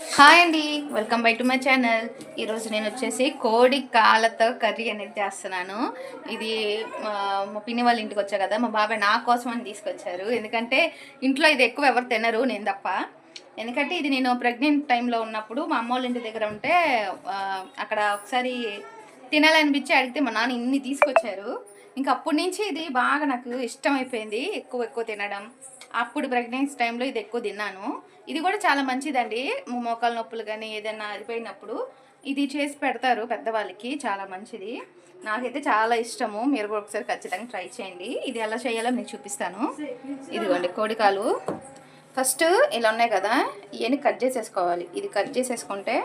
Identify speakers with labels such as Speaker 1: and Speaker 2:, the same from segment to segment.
Speaker 1: Hi అండి welcome by to my channel. ఈరోజు నేను వచ్చేసి కోడి కాళ్ళతో కర్రీ అనేది చేస్తున్నాను. ఇది మా పిన్ని వాళ్ళ ఇంటికి వచ్చా కదా మా బాబాయ్ నా కోసం అని తీసుకొచ్చారు. ఎందుకంటే ఇంట్లో ఇది ఎక్కువ ఎవరు తినరు నేను తప్ప. ఎందుకంటే ఇది నేను ప్రెగ్నెంట్ టైంలో ఉన్నప్పుడు మా అమ్మ వాళ్ళ ఇంటి దగ్గర ఉంటే అక్కడ ఒకసారి తినాలనిపించి అడిగితే మా నాన్న ఇన్ని తీసుకొచ్చారు. ఇంకా అప్పటి నుంచి ఇది బాగా నాకు ఇష్టం అయిపోయింది ఎక్కువ ఎక్కువ తినడం. అప్పుడు ప్రెగ్నెన్సీ టైంలో ఇది ఎక్కువ తిన్నాను. ఇది కూడా చాలా మంచిదండి. మోకాలు నొప్పులు కానీ ఏదైనా అదిపోయినప్పుడు ఇది చేసి పెడతారు పెద్దవాళ్ళకి చాలా మంచిది. నాకైతే చాలా ఇష్టము. మీరు కూడా ఒకసారి ఖచ్చితంగా ట్రై చేయండి. ఇది ఎలా చేయాలో నేను చూపిస్తాను. ఇదిగోండి కోడికాలు. ఫస్ట్ ఇలా ఉన్నాయి కదా ఇవన్నీ కట్ చేసేసుకోవాలి. ఇది కట్ చేసేసుకుంటే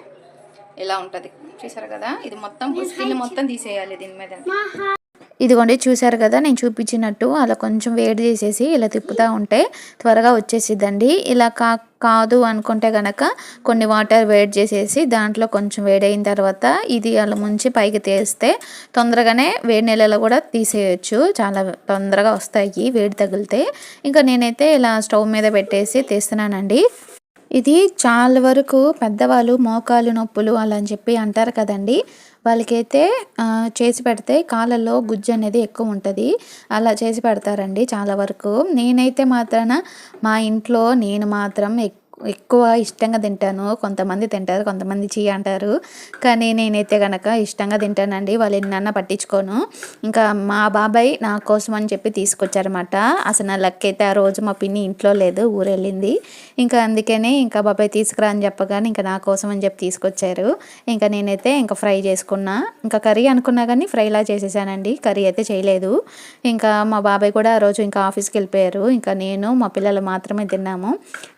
Speaker 1: ఇలా ఉంటుంది. చూసారు కదా? ఇది మొత్తం స్కిన్ మొత్తం తీసేయాలి దీని మీద.
Speaker 2: ఇదిగోండి చూసారు కదా నేను చూపించినట్టు అలా కొంచెం వేడి చేసేసి ఇలా తిప్పుతూ ఉంటే త్వరగా వచ్చేసిద్దండి. ఇలా కా కాదు అనుకుంటే గనక కొన్ని వాటర్ వేడి చేసేసి దాంట్లో కొంచెం వేడైన తర్వాత ఇది అలా ముంచి పైకి తీస్తే తొందరగానే వేడి నెలలో కూడా తీసేయచ్చు. చాలా తొందరగా వస్తాయి వేడి తగిలితే. ఇంకా నేనైతే ఇలా స్టవ్ మీద పెట్టేసి తీస్తున్నానండి. ఇది చాలా వరకు పెద్దవాళ్ళు మోకాలు నొప్పులు అలా అని చెప్పి అంటారు కదండి. వాళ్ళకైతే చేసి పెడితే కాళ్ళల్లో గుజ్జు అనేది ఎక్కువ ఉంటుంది. అలా చేసి పెడతారండి చాలా వరకు. నేనైతే మాత్రాన మా ఇంట్లో నేను మాత్రం ఎక్ ఎక్కువ ఇష్టంగా తింటాను. కొంతమంది తింటారు కొంతమంది చీ అంటారు. కానీ నేనైతే కనుక ఇష్టంగా తింటానండి. వాళ్ళు ఎన్నన్నా పట్టించుకోను. ఇంకా మా బాబాయ్ నా కోసం అని చెప్పి తీసుకొచ్చారన్నమాట. అసలు నా లక్ అయితే ఆ రోజు మా పిన్ని ఇంట్లో లేదు ఊరెళ్ళింది. ఇంకా అందుకనే ఇంకా బాబాయ్ తీసుకురా అని చెప్పగానే ఇంకా నా కోసం అని చెప్పి తీసుకొచ్చారు. ఇంకా నేనైతే ఇంకా ఫ్రై చేసుకున్నా. ఇంకా కర్రీ అనుకున్నా కానీ ఫ్రైలా చేసేసానండి. కర్రీ అయితే చేయలేదు. ఇంకా మా బాబాయ్ కూడా ఆ రోజు ఇంకా ఆఫీస్కి వెళ్ళిపోయారు. ఇంకా నేను మా పిల్లలు మాత్రమే తిన్నాము.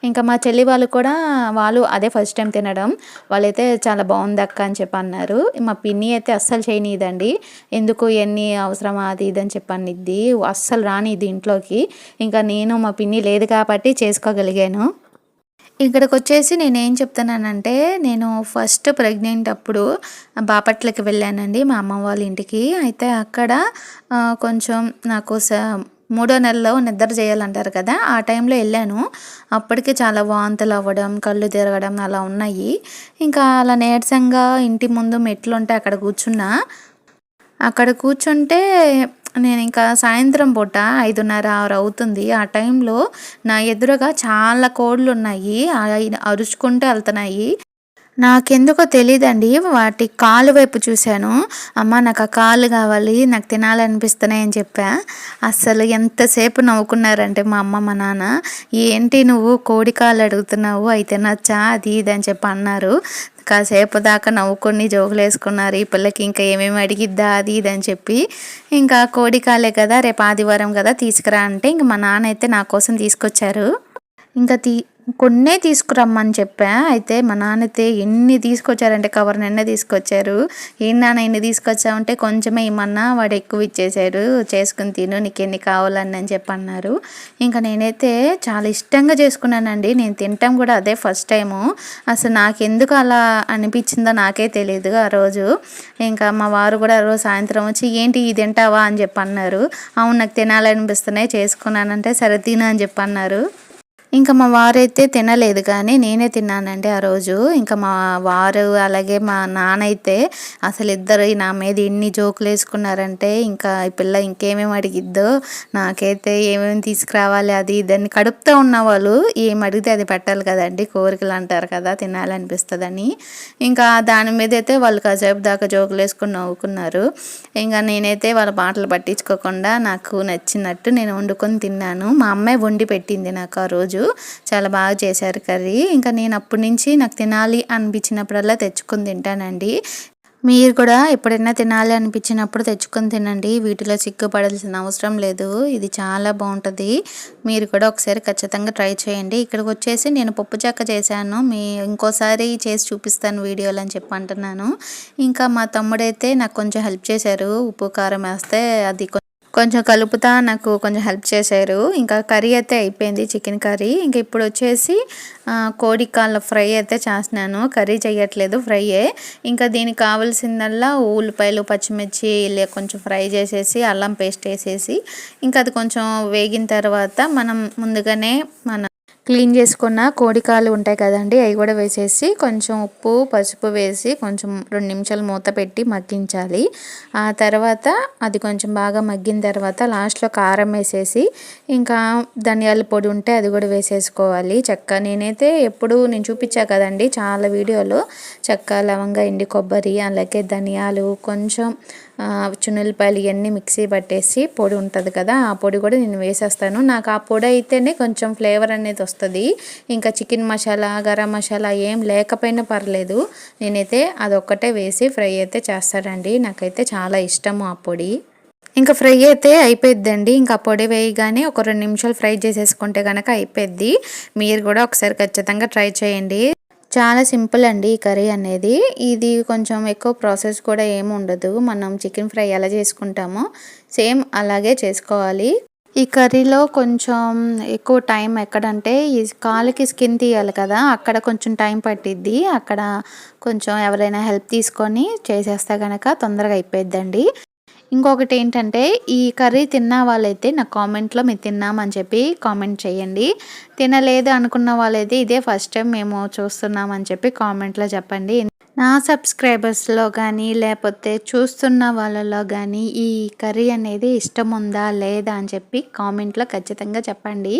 Speaker 2: ఇంకా మా చెల్లి వాళ్ళు కూడా వాళ్ళు అదే ఫస్ట్ టైం తినడం. వాళ్ళైతే చాలా బాగుంది అక్క అని చెప్పి అన్నారు. మా పిన్ని అయితే అస్సలు చేయనిదండి ఎందుకు ఎన్ని అవసరమా అది ఇది అని చెప్పి అనిద్ది. అస్సలు రానిది ఇంట్లోకి. ఇంకా నేను మా పిన్ని లేదు కాబట్టి చేసుకోగలిగాను. ఇక్కడికి వచ్చేసి నేను ఏం చెప్తున్నానంటే నేను ఫస్ట్ ప్రెగ్నెంట్ అప్పుడు బాపట్లకి వెళ్ళానండి మా అమ్మ వాళ్ళ ఇంటికి. అయితే అక్కడ కొంచెం నాకు స మూడో నెలలో నిద్ర చేయాలంటారు కదా ఆ టైంలో వెళ్ళాను. అప్పటికే చాలా వాంతులు అవ్వడం కళ్ళు తిరగడం అలా ఉన్నాయి. ఇంకా అలా నీరసంగా ఇంటి ముందు మెట్లు ఉంటే అక్కడ కూర్చున్నా. అక్కడ కూర్చుంటే నేను ఇంకా సాయంత్రం పూట ఐదున్నర ఆరు అవుతుంది. ఆ టైంలో నా ఎదురుగా చాలా కోళ్ళు ఉన్నాయి. అరుచుకుంటూ వెళ్తున్నాయి. నాకెందుకో తెలియదండి వాటి కాలు వైపు చూశాను. అమ్మ నాకు ఆ కాలు కావాలి నాకు తినాలనిపిస్తున్నాయి అని చెప్పా. అసలు ఎంతసేపు నవ్వుకున్నారంటే మా అమ్మ మా నాన్న. ఏంటి నువ్వు కోడి కాలు అడుగుతున్నావు? అయితే నచ్చా? అది ఇది అని చెప్పి అన్నారు. కాసేపు దాకా నవ్వుకొని జోకులు వేసుకున్నారు. ఈ పిల్లకి ఇంకా ఏమేమి అడిగిద్దా? అది ఇది అని చెప్పి ఇంకా కోడి కాలే కదా రేపు ఆదివారం కదా తీసుకురా అంటే ఇంక మా నాన్న అయితే నా కోసం తీసుకొచ్చారు. ఇంకా తీ కొన్నే తీసుకురమ్మని చెప్పా. అయితే మా నాన్నతే ఎన్ని తీసుకొచ్చారంటే కవర్ నిన్న తీసుకొచ్చారు. ఏం నాన్న ఎన్ని తీసుకొచ్చావంటే కొంచెమే ఇమ్మన్నా వాడు ఎక్కువ ఇచ్చేసారు. చేసుకుని తిను నీకు ఎన్ని కావాలని అని చెప్పి అన్నారు. ఇంకా నేనైతే చాలా ఇష్టంగా చేసుకున్నానండి. నేను తింటాం కూడా అదే ఫస్ట్ టైము. అసలు నాకు ఎందుకు అలా అనిపించిందో నాకే తెలియదు ఆ రోజు. ఇంకా మా వారు కూడా ఆ రోజు సాయంత్రం వచ్చి ఏంటి ఇది తింటావా? అని చెప్పి అన్నారు. అవును నాకు తినాలనిపిస్తున్నాయి చేసుకున్నానంటే సరే తిను అని చెప్పి అన్నారు. ఇంకా మా వారైతే తినలేదు కానీ నేనే తిన్నానండి ఆ రోజు. ఇంకా మా వారు అలాగే మా నాన్న అయితే అసలు ఇద్దరు నా మీద ఎన్ని జోకులు వేసుకున్నారంటే ఇంకా ఈ పిల్ల ఇంకేమేమి అడిగిద్దో నాకైతే ఏమేమి తీసుకురావాలి అది ఇదని కడుపుతో ఉన్న వాళ్ళు ఏం అడిగితే అది పెట్టాలి కదండి కోరికలు అంటారు కదా తినాలనిపిస్తుందని. ఇంకా దాని మీద అయితే వాళ్ళు కాసేపు దాకా జోకులు వేసుకుని నవ్వుకున్నారు. ఇంకా నేనైతే వాళ్ళ మాటలు పట్టించుకోకుండా నాకు నచ్చినట్టు నేను వండుకొని తిన్నాను. మా అమ్మాయి వండి పెట్టింది నాకు ఆ రోజు. చాలా బాగా చేశారు కర్రీ. ఇంకా నేను అప్పటి నుంచి నాకు తినాలి అనిపించినప్పుడల్లా తెచ్చుకొని తింటానండి. మీరు కూడా ఎప్పుడైనా తినాలి అనిపించినప్పుడు తెచ్చుకొని తినండి. వీటిలో సిగ్గుపడాల్సిన అవసరం లేదు. ఇది చాలా బాగుంటుంది. మీరు కూడా ఒకసారి ఖచ్చితంగా ట్రై చేయండి. ఇక్కడికి వచ్చేసి నేను పప్పు చెక్క చేశాను. మీ ఇంకోసారి చేసి చూపిస్తాను వీడియోలు అని చెప్పి అంటున్నాను. ఇంకా మా తమ్ముడైతే నాకు కొంచెం హెల్ప్ చేశారు. ఉప్పు కారం వేస్తే అది కొంచెం కలుపుతా నాకు కొంచెం హెల్ప్ చేశారు. ఇంకా కర్రీ అయితే అయిపోయింది చికెన్ కర్రీ. ఇంకా ఇప్పుడు వచ్చేసి కోడి కాళ్ళ ఫ్రై అయితే చేస్తున్నాను. కర్రీ చేయట్లేదు ఫ్రైయే. ఇంకా దీనికి కావాల్సిందల్లా ఉల్లిపాయలు పచ్చిమిర్చి ఇలా కొంచెం ఫ్రై చేసేసి అల్లం పేస్ట్ వేసేసి ఇంకా అది కొంచెం వేగిన తర్వాత మనం ముందుగానే మన క్లీన్ చేసుకున్న కోడికాలు ఉంటాయి కదండి అవి కూడా వేసేసి కొంచెం ఉప్పు పసుపు వేసి కొంచెం రెండు నిమిషాలు మూత పెట్టి మగ్గించాలి. ఆ తర్వాత అది కొంచెం బాగా మగ్గిన తర్వాత లాస్ట్లో కారం వేసేసి ఇంకా ధనియాల పొడి ఉంటే అది కూడా వేసేసుకోవాలి. చెక్క నేనైతే ఎప్పుడు నేను చూపించా కదండి చాలా వీడియోలో చెక్క లవంగ ఎండి కొబ్బరి అలాగే ధనియాలు కొంచెం చున్నెల్లిపాయలు ఇవన్నీ మిక్సీ పట్టేసి పొడి ఉంటుంది కదా ఆ పొడి కూడా నేను వేసేస్తాను. నాకు ఆ పొడి అయితేనే కొంచెం ఫ్లేవర్ అనేది వస్తుంది. ఇంకా చికెన్ మసాలా గరం మసాలా ఏం లేకపోయినా పర్లేదు. నేనైతే అదొక్కటే వేసి ఫ్రై అయితే చేస్తానండి. నాకైతే చాలా ఇష్టము ఆ పొడి. ఇంకా ఫ్రై అయితే అయిపోయిద్దండి. ఇంకా పొడి వేయగానే ఒక రెండు నిమిషాలు ఫ్రై చేసేసుకుంటే కనుక అయిపోయిద్ది. మీరు కూడా ఒకసారి ఖచ్చితంగా ట్రై చేయండి. చాలా సింపుల్ అండి ఈ కర్రీ అనేది. ఇది కొంచెం ఎక్కువ ప్రాసెస్ కూడా ఏమి ఉండదు. మనం చికెన్ ఫ్రై ఎలా చేసుకుంటామో సేమ్ అలాగే చేసుకోవాలి. ఈ కర్రీలో కొంచెం ఎక్కువ టైం ఎక్కడంటే ఈ కాలుకి స్కిన్ తీయాలి కదా అక్కడ కొంచెం టైం పట్టిద్ది. అక్కడ కొంచెం ఎవరైనా హెల్ప్ తీసుకొని చేసేస్తే కనుక తొందరగా అయిపోయిద్దండి. ఇంకొకటి ఏంటంటే ఈ కర్రీ తిన్న వాళ్ళైతే నా కామెంట్లో మీరు తిన్నామని చెప్పి కామెంట్ చేయండి. తినలేదు అనుకున్న వాళ్ళైతే ఇదే ఫస్ట్ టైం మేము చూస్తున్నామని చెప్పి కామెంట్లో చెప్పండి. నా సబ్స్క్రైబర్స్లో కానీ లేకపోతే చూస్తున్న వాళ్ళలో కానీ ఈ కర్రీ అనేది ఇష్టం ఉందా లేదా అని చెప్పి కామెంట్లో ఖచ్చితంగా చెప్పండి.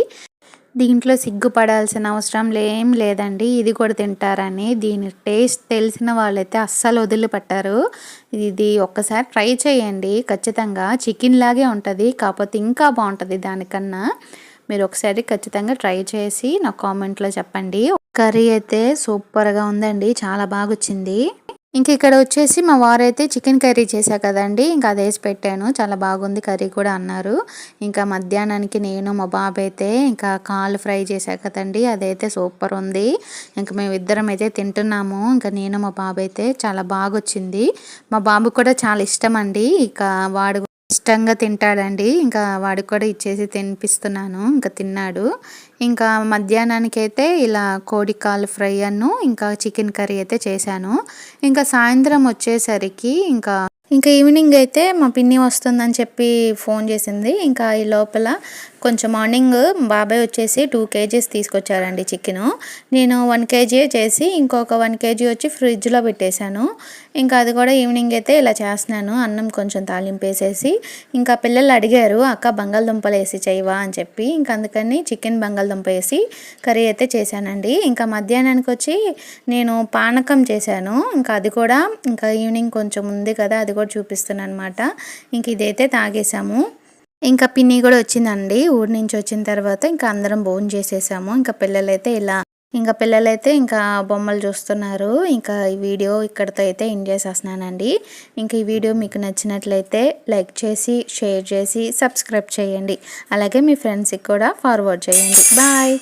Speaker 2: దీంట్లో సిగ్గుపడాల్సిన అవసరం ఏం లేదండి. ఇది కూడా తింటారని. దీని టేస్ట్ తెలిసిన వాళ్ళైతే అస్సలు వదిలిపెట్టారు. ఇది ఒక్కసారి ట్రై చేయండి. ఖచ్చితంగా చికెన్ లాగే ఉంటుంది. కాకపోతే ఇంకా బాగుంటుంది దానికన్నా. మీరు ఒకసారి ఖచ్చితంగా ట్రై చేసి నా కామెంట్లో చెప్పండి. కర్రీ అయితే సూపర్గా ఉందండి. చాలా బాగా వచ్చింది ఇంక ఇక్కడ వచ్చేసి మా వారైతే చికెన్ కర్రీ చేశా కదండి. ఇంకా అది వేసి పెట్టాను. చాలా బాగుంది కర్రీ కూడా అన్నారు. ఇంకా మధ్యాహ్నానికి నేను మా బాబు అయితే ఇంకా కాలు ఫ్రై చేశా కదండి. అదైతే సూపర్ ఉంది. ఇంకా మేము ఇద్దరం అయితే తింటున్నాము. ఇంకా నేను మా బాబు అయితే చాలా బాగా వచ్చింది మా బాబు కూడా చాలా ఇష్టం అండి. ఇక వాడు ఇష్టంగా తింటాడండి. ఇంకా వాడికి కూడా ఇచ్చేసి తినిపిస్తున్నాను. ఇంకా తిన్నాడు. ఇంకా మధ్యాహ్నానికి అయితే ఇలా కోడి కాలు ఫ్రై అను ఇంకా చికెన్ కర్రీ అయితే చేశాను. ఇంకా సాయంత్రం వచ్చేసరికి ఇంకా ఇంకా ఈవినింగ్ అయితే మా పిన్ని వస్తుందని చెప్పి ఫోన్ చేసింది. ఇంకా ఈ లోపల కొంచెం మార్నింగ్ బాబాయ్ వచ్చేసి టూ కేజీస్ తీసుకొచ్చారండి చికెన్. నేను వన్ కేజీ చేసి ఇంకొక వన్ కేజీ వచ్చి ఫ్రిడ్జ్లో పెట్టేశాను. ఇంకా అది కూడా ఈవినింగ్ అయితే ఇలా చేస్తున్నాను. అన్నం కొంచెం తాలింపేసేసి ఇంకా పిల్లలు అడిగారు అక్క బంగాళదుంపలు వేసి చేయవా? అని చెప్పి. ఇంకా అందుకని చికెన్ బంగాళదుంప వేసి కర్రీ అయితే చేశానండి. ఇంకా మధ్యాహ్నానికి వచ్చి నేను పానకం చేశాను. ఇంకా అది కూడా ఇంకా ఈవినింగ్ కొంచెం ఉంది కదా అది కూడా చూపిస్తున్నాను అనమాట ఇంక ఇదైతే తాగేసాము ఇంకా పిన్ని కూడా వచ్చిందండి. ఊరి నుంచి వచ్చిన తర్వాత ఇంకా అందరం భోజనం చేసేసాము. ఇంకా పిల్లలైతే ఇలా ఇంకా పిల్లలైతే ఇంకా బొమ్మలు చూస్తున్నారు. ఇంకా ఈ వీడియో ఇక్కడితో అయితే ఎండ్ చేసేస్తున్నానండి. ఇంకా ఈ వీడియో మీకు నచ్చినట్లయితే లైక్ చేసి షేర్ చేసి సబ్స్క్రైబ్ చేయండి. అలాగే మీ ఫ్రెండ్స్కి కూడా ఫార్వర్డ్ చేయండి. బాయ్!